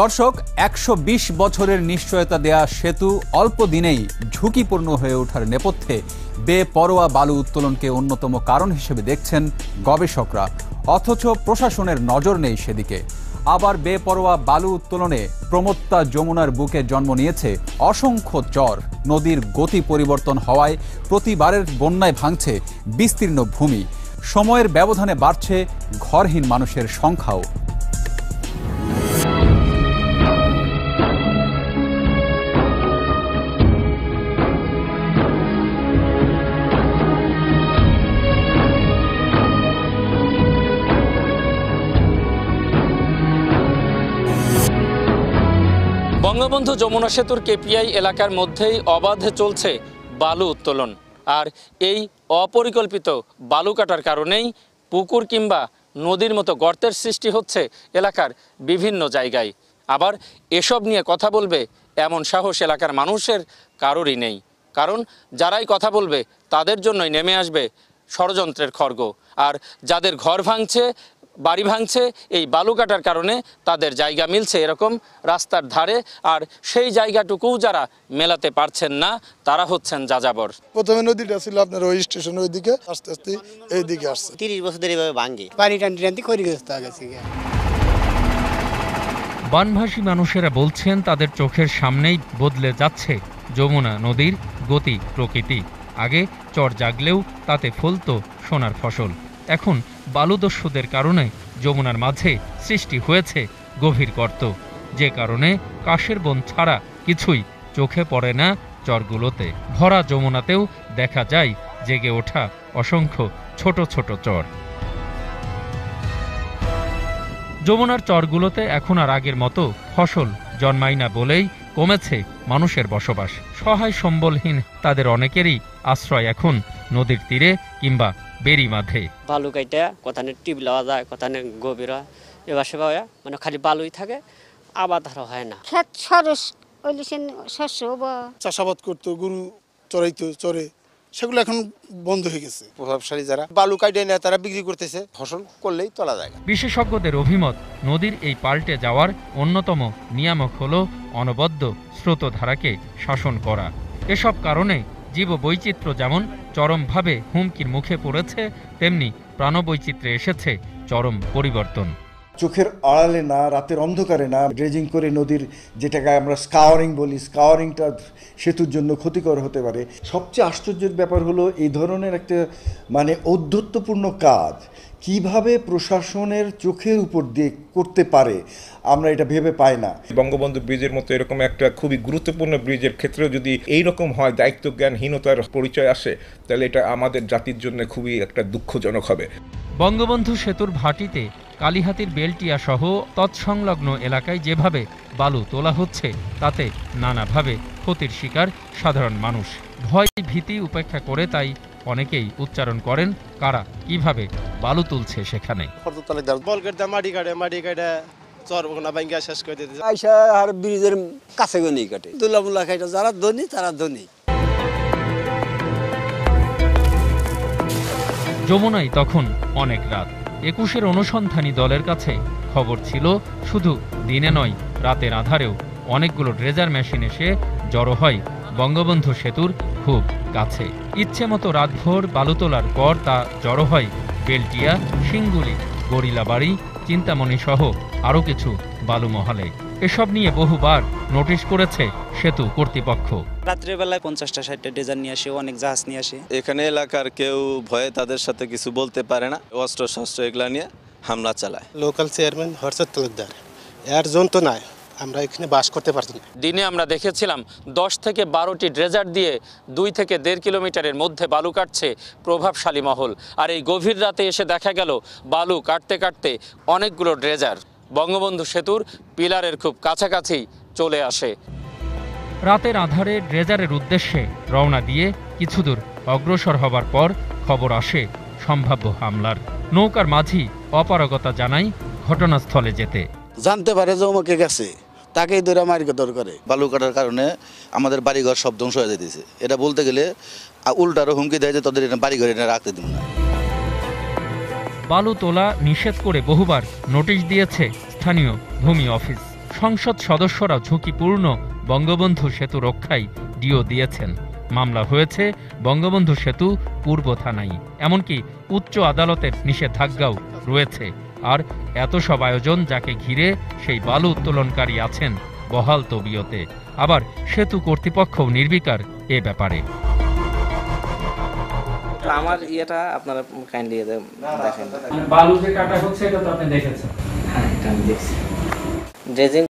দর্শক, একশো বিশ বছরের নিশ্চয়তা দেয়া সেতু অল্প দিনেই ঝুঁকিপূর্ণ হয়ে ওঠার নেপথ্যে বেপরোয়া বালু উত্তোলনকে অন্যতম কারণ হিসেবে দেখছেন গবেষকরা। অথচ প্রশাসনের নজর নেই সেদিকে। আবার বেপরোয়া বালু উত্তোলনে প্রমত্তা যমুনার বুকে জন্ম নিয়েছে অসংখ্য চর নদীর গতি পরিবর্তন হওয়ায় প্রতিবারের বন্যায় ভাঙছে বিস্তীর্ণ ভূমি। সময়ের ব্যবধানে বাড়ছে ঘরহীন মানুষের সংখ্যাও। বঙ্গবন্ধু যমুনা সেতুর কেপিআই এলাকার মধ্যেই অবাধে চলছে বালু উত্তোলন। আর এই অপরিকল্পিত বালু কাটার কারণেই পুকুর কিংবা নদীর মতো গর্তের সৃষ্টি হচ্ছে এলাকার বিভিন্ন জায়গায়। আবার এসব নিয়ে কথা বলবে এমন সাহস এলাকার মানুষের কারোরই নেই। কারণ যারাই কথা বলবে তাদের জন্যই নেমে আসবে ষড়যন্ত্রের খর্গ। আর যাদের ঘর ভাঙছে বাড়ি ভাঙছে এই বালু কাটার কারণে তাদের জায়গা মিলছে এরকম রাস্তার ধারে। আর সেই জায়গাটুকুও যারা মেলাতে পারছেন না তারা হচ্ছেন যাযাবর। প্রথমে নদীটা ছিল আপনার ওই স্টেশন ওইদিকে আস্তে আস্তে এইদিকে আসছে। তিরিশ বছর ধরে এভাবে ভাঙ্গে পানি টানতে টানতে ক্ষতিগ্রস্ত হয়ে গেছে। বানভাসী মানুষেরা বলছেন তাদের চোখের সামনেই বদলে যাচ্ছে যমুনা নদীর গতি প্রকৃতি। আগে চর জাগলেও তাতে ফলত সোনার ফসল। এখন বালুদস্যুদের কারণে যমুনার মাঝে সৃষ্টি হয়েছে গভীর গর্ত। যে কারণে কাশের বন ছাড়া কিছুই চোখে পড়ে না চরগুলোতে। ভরা যমুনাতেও দেখা যায় জেগে ওঠা অসংখ্য ছোট ছোট চর। যমুনার চরগুলোতে এখন আর আগের মতো ফসল জন্মায় না বলেই কমেছে মানুষের বসবাস। সহায় সম্বলহীন তাদের অনেকেরই আশ্রয় এখন নদীর তীরে কিংবা বেরি মাঝে বালু কাইটা কোথানে টিপ লওয়া যায় কোথানে গভীর হয়। এবার সেবা হয় মানে খালি বালুই থাকে আবাদ আর হয় না। ক্ষেত সরস ওইলিসেন শস্য হব। চাষাবাদ করতো গরু চড়াইতো চড়ে সেগুলো এখন বন্ধ হয়ে গেছে। প্রভাবশালী যারা বালু কাইডে নেয় তারা বিক্রি করতেছে ফসল করলেই তোলা যায় বিশেষজ্ঞদের অভিমত নদীর এই পাল্টে যাওয়ার অন্যতম নিয়ামক হল অনবদ্য স্রোতধারাকে শাসন করা। এসব কারণে জীববৈচিত্র্য যেমন চরমভাবে হুমকির মুখে পড়েছে, তেমনি প্রাণবৈচিত্র্যে এসেছে চরম পরিবর্তন। চোখের আড়ালে না, রাতের অন্ধকারে না, ড্রেজিং করে নদীর যেটাকে আমরা স্কাওয়ারিং বলি, স্কাওয়ারিংটা সেতুর জন্য ক্ষতিকর হতে পারে। সবচেয়ে আশ্চর্যের ব্যাপার হলো, এই ধরনের একটা মানে ঔদ্ধত্যপূর্ণ কাজ কীভাবে প্রশাসনের চোখের উপর দিয়ে করতে পারে আমরা এটা ভেবে পাই না। বঙ্গবন্ধু ব্রিজের মতো এরকম একটা খুবই গুরুত্বপূর্ণ ব্রিজের ক্ষেত্রেও যদি এই রকম হয় দায়িত্ব জ্ঞানহীনতার পরিচয় আসে তাহলে এটা আমাদের জাতির জন্য খুবই একটা দুঃখজনক হবে। বঙ্গবন্ধু সেতুর ভাটিতে কালিহাতির বেলটিয়া সহ তৎসংলগ্ন এলাকায় যেভাবে বালু তোলা হচ্ছে তাতে নানাভাবে ক্ষতির শিকার সাধারণ মানুষ। ভয় ভীতি উপেক্ষা করে তাই অনেকেই উচ্চারণ করেন কারা কীভাবে বালু তুলছে সেখানে। বল কেটে মাটি কাটে মাটি কাটে চর ভাঙ্গা শেষ করে দিতে আইসা আর ব্রিজের কাছে গনি কাটে। দুলামুলা খাইটা যারা ধনী তারা ধনী। যমুনায় তখন অনেক রাত। একুশের অনুসন্ধানী দলের কাছে খবর ছিল শুধু দিনে নয় রাতের আধারেও অনেকগুলো ড্রেজার মেশিন এসে জড়ো হয় বঙ্গবন্ধু সেতুর খুব কাছে। ইচ্ছে মতো রাতভর বালু তোলার পর তা জড়ো হয় বেলটিয়া সিঙ্গুলি গরিলাবাড়ি চিন্তামণি সহ আরও কিছু বালুমহলে এসব নিয়ে বহুবার নোটিশ করেছে সেতু কর্তৃপক্ষ। রাত্রের বেলায় পঞ্চাশটা ষাটটা ডেজার নিয়ে আসে অনেক জাহাজ নিয়ে আসে। এখানে এলাকার কেউ ভয়ে তাদের সাথে কিছু বলতে পারে না। অস্ত্র শস্ত্র এগুলা নিয়ে হামলা চালায়। Local chairman Harshad Talukdar. এর জন তো নাই আমরা এখানে বাস করতে পারছি না দিনে আমরা দেখেছিলাম দশ থেকে বারোটি ড্রেজার দিয়ে দুই থেকে দেড় কিলোমিটারের মধ্যে বালু কাটছে প্রভাবশালী মহল। আর এই গভীর রাতে এসে দেখা গেল বালু কাটতে কাটতে অনেকগুলো ড্রেজার বঙ্গবন্ধু সেতুর পিলারের খুব কাছাকাছি চলে আসে। রাতের আধারে ড্রেজারের উদ্দেশ্যে রওনা দিয়ে কিছুদূর অগ্রসর হবার পর খবর আসে সম্ভাব্য হামলার। নৌকার মাঝি অপারগতা জানাই ঘটনাস্থলে যেতে। জানতে পারে যে ওমকে গেছে তাকেই ধরে মারি দর করে। বালু কাটার কারণে আমাদের বাড়িঘর সব ধ্বংস হয়ে যেতেছে এটা বলতে গেলে উল্টারও হুমকি দেয় যে তাদের এটা বাড়িঘর এটা রাখতে দিব না। বালু তোলা নিষেধ করে বহুবার নোটিশ দিয়েছে স্থানীয় ভূমি অফিস। সংসদ সদস্যরা ঝুঁকিপূর্ণ বঙ্গবন্ধু সেতু রক্ষায় ডিও দিয়েছেন। মামলা হয়েছে বঙ্গবন্ধু সেতু পূর্ব থানায়। এমনকি উচ্চ আদালতের নিষেধাজ্ঞাও রয়েছে। আর এত সব আয়োজন যাকে ঘিরে সেই বালু উত্তোলনকারী আছেন বহাল তবিয়তে। আবার সেতু কর্তৃপক্ষও নির্বিকার এ ব্যাপারে। আমার ইয়েটা আপনারা কাইন্ডলি দেখেন। বালু যে কাটা হচ্ছে এটা তো আপনি দেখেছেন। হ্যাঁ এটা আমি দেখছি। ড্রেজিং